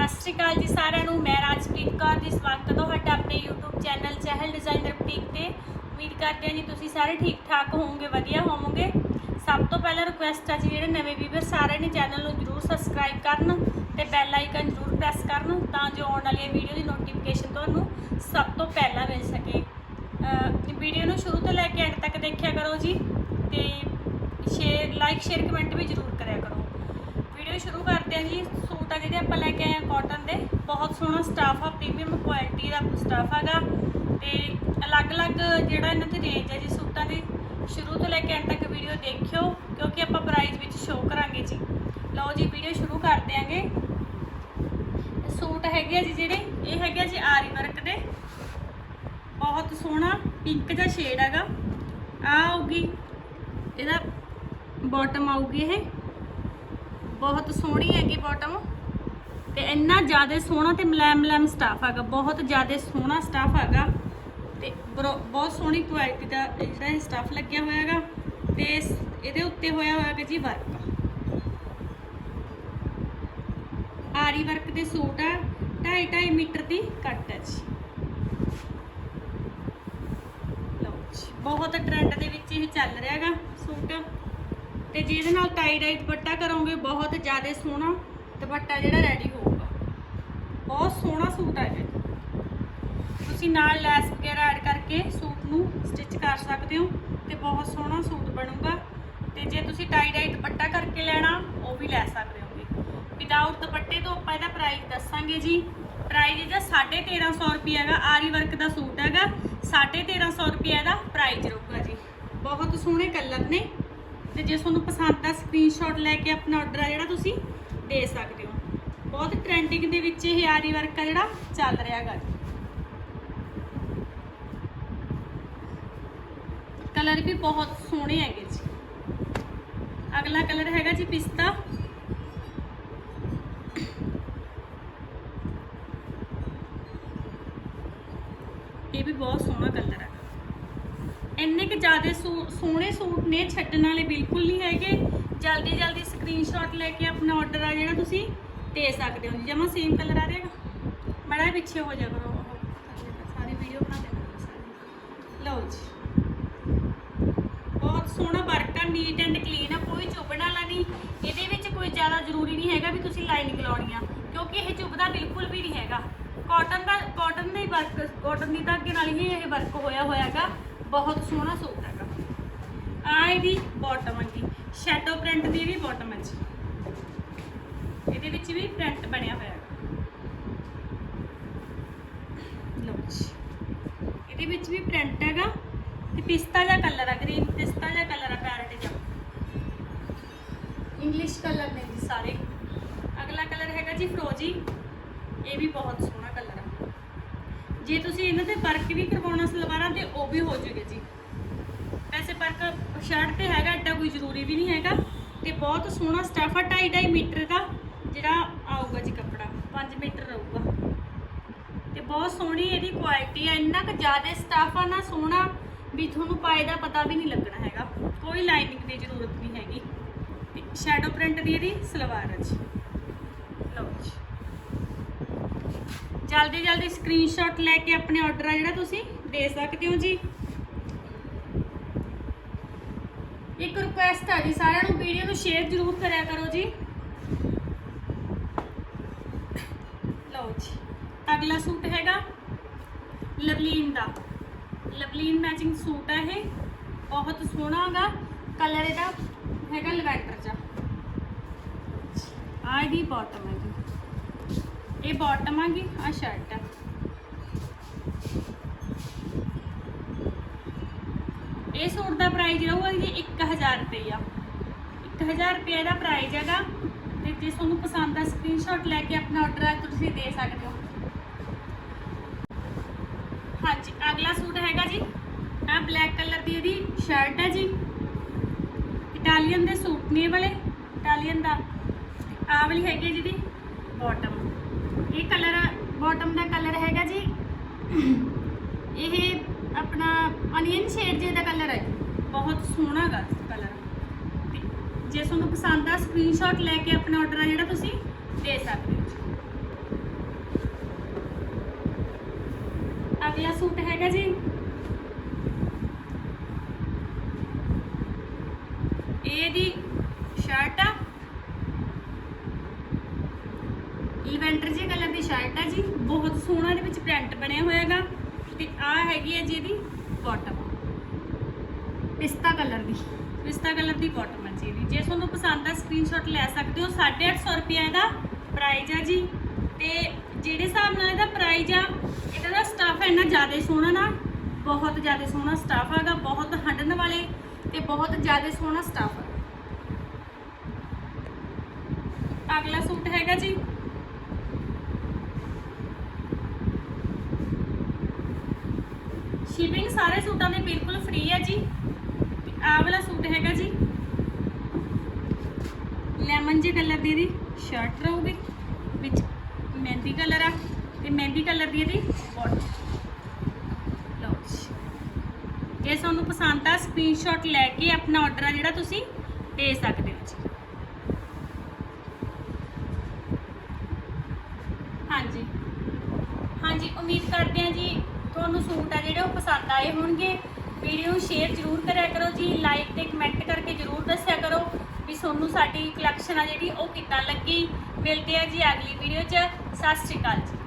ਸਤਿ ਸ਼੍ਰੀ ਅਕਾਲ ਜੀ ਸਾਰਿਆਂ ਨੂੰ। ਮੈਂ ਰਾਜਪ੍ਰੀਤ ਕੌਰ ਜੀ ਸਵਾਗਤ ਹੈ ਤੁਹਾਡਾ ਆਪਣੇ YouTube channel Chahal designer boutique ਤੇ। ਉਮੀਦ ਕਰਦੇ ਹਾਂ ਜੀ ਤੁਸੀਂ ਸਾਰੇ ਠੀਕ ਠਾਕ ਹੋਵੋਗੇ, ਵਧੀਆ ਹੋਵੋਗੇ। ਸਭ ਤੋਂ ਪਹਿਲਾਂ ਰਿਕੁਐਸਟ ਆ ਜੀ, ਜਿਹੜੇ ਨਵੇਂ ਵੀਵਰ ਸਾਰੇ ਨੇ ਚੈਨਲ ਨੂੰ ਜਰੂਰ ਸਬਸਕ੍ਰਾਈਬ ਕਰਨ ਤੇ ਬੈਲ ਆਈਕਨ ਜਰੂਰ ਪ੍ਰੈਸ ਕਰਨ ਤਾਂ ਜੋ ਆਉਣ ਵਾਲੀਆਂ ਵੀਡੀਓ ਦੀ ਨੋਟੀਫਿਕੇਸ਼ਨ ਤੁਹਾਨੂੰ ਸਭ ਤੋਂ ਪਹਿਲਾਂ ਮਿਲ ਸਕੇ। ਵੀਡੀਓ ਨੂੰ ਸ਼ੁਰੂ ਤੋਂ ਲੈ ਕੇ ਐਂਡ ਤੱਕ ਦੇਖਿਆ ਕਰੋ ਜੀ ਤੇ ਸ਼ੇਅਰ ਲਾਈਕ ਸ਼ੇਅਰ ਕਮੈਂਟ ਵੀ ਜਰੂਰ ਕਰਿਆ ਕਰੋ। ਵੀਡੀਓ ਸ਼ੁਰੂ ਕਰਦੇ ਹਾਂ ਜੀ। ਸੂਟ ਆ ਜਿਹੜੇ ਆਪਾਂ ਲੈ ਕੇ ਆਏ ਆ ਕਾਟਨ ਦੇ। ਬਹੁਤ ਸੋਹਣਾ ਸਟਾਫ ਆ ਪ੍ਰੀਮੀਅਮ ਕੁਆਲਿਟੀ ਦਾ ਸਟਾਫ ਹੈਗਾ। ਤੇ ਅਲੱਗ-ਅਲੱਗ ਜਿਹੜਾ ਇਹਨਾਂ ਦੀ ਰੇਂਜ ਹੈ ਜੀ ਸੂਟਾਂ ਦੀ, ਸ਼ੁਰੂ ਤੋਂ ਲੈ ਕੇ ਐਂਡ ਤੱਕ ਵੀਡੀਓ ਦੇਖਿਓ, ਕਿਉਂਕਿ ਆਪਾਂ ਪ੍ਰਾਈਸ ਵਿੱਚ ਸ਼ੋਅ ਕਰਾਂਗੇ ਜੀ। ਲਓ ਜੀ, ਵੀਡੀਓ ਸ਼ੁਰੂ ਕਰ ਦਿਆਂਗੇ ਸੂਟ ਹੈਗੇ ਆ ਜੀ ਜਿਹੜੇ, ਇਹ ਹੈਗੇ ਆ ਜੀ ਆਰੀ ਵਰਕ ਦੇ। ਬਹੁਤ ਸੋਹਣਾ ਪਿੰਕ ਦਾ ਸ਼ੇਡ ਹੈਗਾ। ਆ ਆਊਗੀ, ਇਹਦਾ ਬਾਟਮ ਆਊਗੀ ਇਹ। ਬਹੁਤ ਸੋਹਣੀ ਹੈਗੀ ਬਾਟਮ ਤੇ ਇੰਨਾ ਜ਼ਿਆਦਾ ਸੋਹਣਾ ਤੇ ਮਲੈਮ ਮਲੈਮ ਸਟਾਫ ਹੈਗਾ, ਬਹੁਤ ਜ਼ਿਆਦਾ ਸੋਹਣਾ ਸਟਾਫ ਹੈਗਾ। ਤੇ ਬਰੋ- ਬਹੁਤ ਸੋਹਣੀ ਕੁਆਲਿਟੀ ਦਾ ਜਿਹੜਾ ਇਹ ਸਟਾਫ ਲੱਗਿਆ ਹੋਇਆ ਹੈਗਾ, ਤੇ ਇਹਦੇ ਉੱਤੇ ਹੋਇਆ ਹੋਇਆ ਹੈਗਾ ਜੀ ਵਰਕ ਆਰੀ ਵਰਕ ਦੇ ਸੂਟ ਆ 2.5 2.5 ਮੀਟਰ ਦੀ ਕੱਟ ਹੈ ਜੀ। ਜੀ, ਬਹੁਤ ਟ੍ਰੈਂਡ ਦੇ ਵਿੱਚ ਇਹ ਚੱਲ ਰਿਹਾ ਹੈਗਾ ਸੂਟ। ਤੇ ਜਿਹਦੇ ਨਾਲ ਟਾਈ ਡਾਈ ਦੁਪੱਟਾ ਕਰੋਗੇ, ਬਹੁਤ ਜ਼ਿਆਦਾ ਸੋਹਣਾ ਦੁਪੱਟਾ ਜਿਹੜਾ ਰੈਡੀ ਹੋਊਗਾ। ਬਹੁਤ ਸੋਹਣਾ ਸੂਟ ਹੈ ਜੀ ਤੁਸੀਂ ਨਾਲ ਲੈਸ ਵਗੈਰਾ ਐਡ ਕਰਕੇ ਸੂਟ ਨੂੰ ਸਟਿਚ ਕਰ ਸਕਦੇ ਹੋ ਤੇ ਬਹੁਤ ਸੋਹਣਾ ਸੂਟ ਬਣੂਗਾ। ਤੇ ਜੇ ਤੁਸੀਂ ਟਾਈ ਡਾਈ ਦੁਪੱਟਾ ਕਰਕੇ ਲੈਣਾ, ਉਹ ਵੀ ਲੈ ਸਕਦੇ ਹੋਗੇ। ਵਿਦਆਊਟ ਦੁਪੱਟੇ ਤੋਂ ਆਪਾਂ ਇਹਦਾ ਪ੍ਰਾਈਸ ਦੱਸਾਂਗੇ ਜੀ। ਪ੍ਰਾਈਸ ਇਹਦਾ 1350 ਰੁਪਏ ਹੈਗਾ, ਆਰੀ ਵਰਕ ਦਾ ਸੂਟ ਹੈਗਾ। 1350 ਰੁਪਏ ਇਹਦਾ ਪ੍ਰਾਈਸ ਰਹੂਗਾ ਜੀ। ਬਹੁਤ ਸੋਹਣੇ ਕਲਰ ਨੇ। ਤੇ ਜੇ ਤੁਹਾਨੂੰ ਪਸੰਦ ਆ ਸਕਰੀਨਸ਼ਾਟ ਲੈ ਕੇ ਆਪਣਾ ਆਰਡਰ ਆ ਜਿਹੜਾ ਤੁਸੀਂ ਦੇ ਸਕਦੇ ਹੋ। ਬਹੁਤ ਟ੍ਰੈਂਡਿੰਗ ਦੇ ਵਿੱਚ ਇਹ ਆਰੀ ਵਰਕ ਆ ਜਿਹੜਾ ਚੱਲ ਰਿਹਾ ਹੈਗਾ। ਜੀ ਕਲਰ ਵੀ ਬਹੁਤ ਸੋਹਣੇ ਹੈਗੇ ਜੀ। ਅਗਲਾ ਕਲਰ ਹੈਗਾ ਜੀ ਪਿਸਤਾ। ਇਹ ਵੀ ਬਹੁਤ ਸੋਹਣਾ ਕਲਰ ਹੈ ਇੰਨੇ ਕਿ ਜ਼ਿਆਦਾ ਸੋਹਣੇ ਸੂਟ ਨੇ, ਛੱਡਣ ਵਾਲੇ ਬਿਲਕੁਲ ਨਹੀਂ ਹੈਗੇ। ਜਲਦੀ ਜਲਦੀ ਸਕਰੀਨਸ਼ਾਟ ਲੈ ਕੇ ਆਪਣਾ ਆਰਡਰ ਆ ਜਿਹੜਾ ਤੁਸੀਂ, ਦੇ ਸਕਦੇ ਹੋ ਜਮਾ ਸੇਮ ਕਲਰ ਆ ਰਿਹਾ। ਮੜਾ ਪਿੱਛੇ ਹੋ ਜਾ ਕਰੋ ਉਹ। ਸਾਰੀ ਵੀਡੀਓ ਬਣਾ ਦੇ ਲਓ ਜੀ। ਬਹੁਤ ਸੋਹਣਾ ਵਰਕ ਆ ਨੀਟ ਐਂਡ ਕਲੀਨ ਆ, ਕੋਈ ਚੁੱਭਣ ਵਾਲਾ ਨਹੀਂ। ਇਹਦੇ ਵਿੱਚ ਕੋਈ ਜ਼ਿਆਦਾ ਜ਼ਰੂਰੀ ਨਹੀਂ ਹੈਗਾ ਵੀ ਤੁਸੀਂ ਲਾਈਨਿੰਗ ਲਾਉਣੀ ਆ, ਕਿਉਂਕਿ ਇਹ ਚੁੱਭਦਾ ਬਿਲਕੁਲ ਵੀ ਨਹੀਂ ਹੈਗਾ। ਕਾਟਨ ਦਾ ਕਾਟਨ ਦੇ ਵਰਕ ਕਾਟਨ ਦੀ ਧਾਗੇ ਨਾਲ ਹੀ ਇਹ ਵਰਕ ਹੋਇਆ ਹੋਇਆ ਹੈਗਾ। ਬਹੁਤ ਸੋਹਣਾ ਸੂਟ ਹੈਗਾ। ਆ ਇਹਦੀ ਬਾਟਮ ਹੈਗੀ ਸ਼ੈਡੋ ਪ੍ਰਿੰਟ ਦੀ ਵੀ ਬਾਟਮ ਹੈ ਜੀ। ਇਹਦੇ ਵਿੱਚ ਵੀ ਪ੍ਰਿੰਟ ਬਣਿਆ ਹੋਇਆ ਹੈਗਾ। ਲਓ ਜੀ। ਇਹਦੇ ਵਿੱਚ ਵੀ ਪ੍ਰਿੰਟ ਹੈਗਾ। ਤੇ ਪਿਸਤਾ ਜਿਹਾ ਕਲਰ ਆ ਗ੍ਰੀਨ ਪਿਸਤਾ ਜਿਹਾ ਕਲਰ ਆ ਪੈਰਟ ਜਿਹਾ। ਇੰਗਲਿਸ਼ ਕਲਰ ਨੇ ਜੀ ਸਾਰੇ। ਅਗਲਾ ਕਲਰ ਹੈਗਾ ਜੀ ਫਰੋਜੀ ਇਹ ਵੀ ਬਹੁਤ ਸੋਹਣਾ ਕਲਰ ਆ। ਜੇ ਤੁਸੀਂ ਇਹਨਾਂ ਤੇ ਵਰਕ ਵੀ ਕਰਵਾਉਣਾ ਸਲਵਾਰਾਂ ਤੇ, ਉਹ ਵੀ ਹੋ ਜੂਗੇ ਜੀ। ਵੈਸੇ ਵਰਕ ਸ਼ਰਟ ਤੇ ਹੈਗਾ ਐਡਾ ਕੋਈ ਜ਼ਰੂਰੀ ਵੀ ਨਹੀਂ ਹੈਗਾ। ਤੇ ਬਹੁਤ ਸੋਹਣਾ ਸਟਾਫ ਆ 2.5 ਮੀਟਰ ਦਾ, ਜਿਹੜਾ ਆਊਗਾ ਜੀ ਕੱਪੜਾ 5 ਮੀਟਰ ਰਹੂਗਾ। ਤੇ ਬਹੁਤ ਸੋਹਣੀ ਇਹਦੀ ਕੁਆਲਿਟੀ ਆ, ਇੰਨਾ ਕੁ ਜ਼ਿਆਦਾ ਸਟਾਫ ਆ ਨਾ ਸੋਹਣਾ, ਵੀ ਤੁਹਾਨੂੰ ਪਾਏ ਦਾ ਪਤਾ ਵੀ ਨਹੀਂ ਲੱਗਣਾ ਹੈਗਾ। ਕੋਈ ਲਾਈਨਿੰਗ ਦੀ ਜ਼ਰੂਰਤ ਨਹੀਂ ਹੈਗੀ। ਤੇ ਸ਼ੈਡੋ ਪ੍ਰਿੰਟ ਦੀ ਇਹਦੀ ਸਲਵਾਰ ਆ ਜੀ ਲਓ ਜੀ ਜਲਦੀ ਜਲਦੀ ਸਕਰੀਨਸ਼ਾਟ ਲੈ ਕੇ ਆਪਣੇ ਆਰਡਰ ਆ ਜਿਹੜਾ ਤੁਸੀਂ ਦੇ ਸਕਦੇ ਹੋ ਜੀ। ਇੱਕ ਰਿਕੁਐਸਟ ਆ ਜੀ, ਸਾਰਿਆਂ ਨੂੰ ਵੀਡੀਓ ਨੂੰ ਸ਼ੇਅਰ ਜ਼ਰੂਰ ਕਰਿਆ ਕਰੋ ਜੀ। ਲਓ ਜੀ, ਅਗਲਾ ਸੂਟ ਹੈਗਾ ਲਵਲੀਨ ਦਾ। ਲਵਲੀਨ ਮੈਚਿੰਗ ਸੂਟ ਹੈ ਇਹ, ਬਹੁਤ ਸੋਹਣਾ ਹੈਗਾ ਕਲਰ ਇਹਦਾ ਹੈਗਾ ਲਵੈਂਡਰ ਚ ਆ ਇਹਦੀ ਬਾਟਮ ਹੈ ਇਹ ਬਾਟਮ ਹੈਗੀ ਆ ਸ਼ਰਟ ਆ। ਇਹ ਸੂਟ ਦਾ ਪ੍ਰਾਈਸ ਰਹੂਗਾ ਜੀ 1000 ਰੁਪਇਆ 1000 ਰੁਪਏ ਦਾ ਪ੍ਰਾਈਸ ਹੈਗਾ ਤੇ ਜੇ ਤੁਹਾਨੂੰ ਪਸੰਦ ਆ ਸਕਰੀਨਸ਼ਾਟ ਲੈ ਕੇ ਆਪਣਾ ਆਰਡਰ ਆ ਤੁਸੀਂ ਦੇ ਸਕਦੇ ਹੋ। ਹਾਂਜੀ, ਅਗਲਾ ਸੂਟ ਹੈਗਾ ਜੀ ਆ ਬਲੈਕ ਕਲਰ ਦੀ ਇਹਦੀ ਸ਼ਰਟ ਹੈ ਜੀ। ਇਟਾਲੀਅਨ ਦੇ ਸੂਟ ਨੇ ਵਾਲੇ ਇਟਾਲੀਅਨ ਦਾ। ਆ ਵਾਲੀ ਹੈਗੀ ਹੈ ਜਿਹਦੀ ਬਾਟਮ ਇਹ ਕਲਰ ਬਾਟਮ ਦਾ ਕਲਰ ਹੈਗਾ ਜੀ। ਇਹ ਆਪਣਾ ਅਨੀਅਨ ਸ਼ੇਡ ਜੇ ਦਾ ਕਲਰ ਹੈ ਬਹੁਤ ਸੋਹਣਾ ਗਾ ਕਲਰ। ਜੇ ਤੁਹਾਨੂੰ ਪਸੰਦ ਆ ਸਕਰੀਨਸ਼ਾਟ ਲੈ ਕੇ ਆਪਣਾ ਆਰਡਰ ਆ ਜਿਹੜਾ ਤੁਸੀਂ ਦੇ ਸਕਦੇ ਹੋ ਅਗਲਾ ਸੂਟ ਹੈਗਾ ਜੀ। ਇਹ ਦੀ ਸ਼ਰਟ ਆ। ਇਵੈਂਟਰ ਜੀ ਕਲਰ ਦੀ ਸ਼ਰਟ ਆ ਜੀ, ਬਹੁਤ ਸੋਹਣਾ ਇਹਦੇ ਵਿੱਚ ਪ੍ਰਿੰਟ ਬਣਿਆ ਹੋਇਆ ਹੈਗਾ ਤੇ ਆ ਹੈਗੀ ਹੈ ਜੀ ਇਹਦੀ ਬਾਟਮ ਪਿਸਤਾ ਕਲਰ ਦੀ। ਪਿਸਤਾ ਕਲਰ ਦੀ ਬਾਟਮ ਹੈ ਜੀ ਇਹਦੀ। ਜੇ ਤੁਹਾਨੂੰ ਪਸੰਦ ਆ ਸਕਰੀਨਸ਼ਾਟ ਲੈ ਸਕਦੇ ਹੋ। 850 ਰੁਪਏ ਇਹਦਾ ਪ੍ਰਾਈਜ਼ ਆ ਜੀ। ਤੇ ਜਿਹੜੇ ਹਿਸਾਬ ਨਾਲ ਇਹਦਾ ਪ੍ਰਾਈਜ਼ ਆ, ਇਹਦਾ ਦਾ ਸਟਾਫ ਇੰਨਾ ਜ਼ਿਆਦਾ ਸੋਹਣਾ ਨਾ, ਬਹੁਤ ਜ਼ਿਆਦਾ ਸੋਹਣਾ ਸਟਾਫ ਹੈਗਾ ਬਹੁਤ ਹੰਡਣ ਵਾਲੇ ਤੇ ਬਹੁਤ ਜ਼ਿਆਦਾ ਸੋਹਣਾ ਸਟਾਫ ਹੈ ਅਗਲਾ ਸੂਟ ਹੈਗਾ ਜੀ ਸਾਰੇ ਸੂਟਾਂ ਦੇ ਬਿਲਕੁਲ ਫ੍ਰੀ ਹੈ ਜੀ। ਆਹ ਵਾਲਾ ਸੂਟ ਹੈਗਾ ਜੀ। ਲੈਮਨ ਜੇ ਕਲਰ ਦੀ ਇਹਦੀ ਸ਼ਰਟ ਰਹੂਗੀ, ਵਿੱਚ ਮਹਿੰਦੀ ਕਲਰ ਆ ਤੇ ਮਹਿੰਦੀ ਕਲਰ ਦੀ ਇਹਦੀ ਬਾਟਮ ਲਓ ਜੀ। ਜੇ ਤੁਹਾਨੂੰ ਪਸੰਦ ਆ ਸਕਰੀਨਸ਼ਾਟ ਲੈ ਕੇ ਆਪਣਾ ਆਰਡਰ ਆ ਜਿਹੜਾ ਤੁਸੀਂ ਦੇ ਸਕਦੇ ਹੋ ਜੀ। ਹਾਂਜੀ। ਹਾਂਜੀ, ਉਮੀਦ ਕਰਦੇ ਹਾਂ ਜੀ ਤੁਹਾਨੂੰ ਸੂਟ ਆ ਜਿਹੜੇ ਉਹ ਪਸੰਦ ਆਏ ਹੋਣਗੇ। ਵੀਡੀਓ ਨੂੰ ਸ਼ੇਅਰ ਜ਼ਰੂਰ ਕਰਿਆ ਕਰੋ ਜੀ। ਲਾਈਕ ਤੇ ਕਮੈਂਟ ਕਰਕੇ ਜ਼ਰੂਰ ਦੱਸਿਆ ਕਰੋ ਵੀ ਤੁਹਾਨੂੰ ਸਾਡੀ ਕਲੈਕਸ਼ਨ ਆ ਜਿਹੜੀ ਉਹ ਕਿੱਦਾਂ ਲੱਗੀ। ਮਿਲਦੇ ਆ ਜੀ ਅਗਲੀ ਵੀਡੀਓ 'ਚ। ਸਤਿ ਸ਼੍ਰੀ ਅਕਾਲ ਜੀ।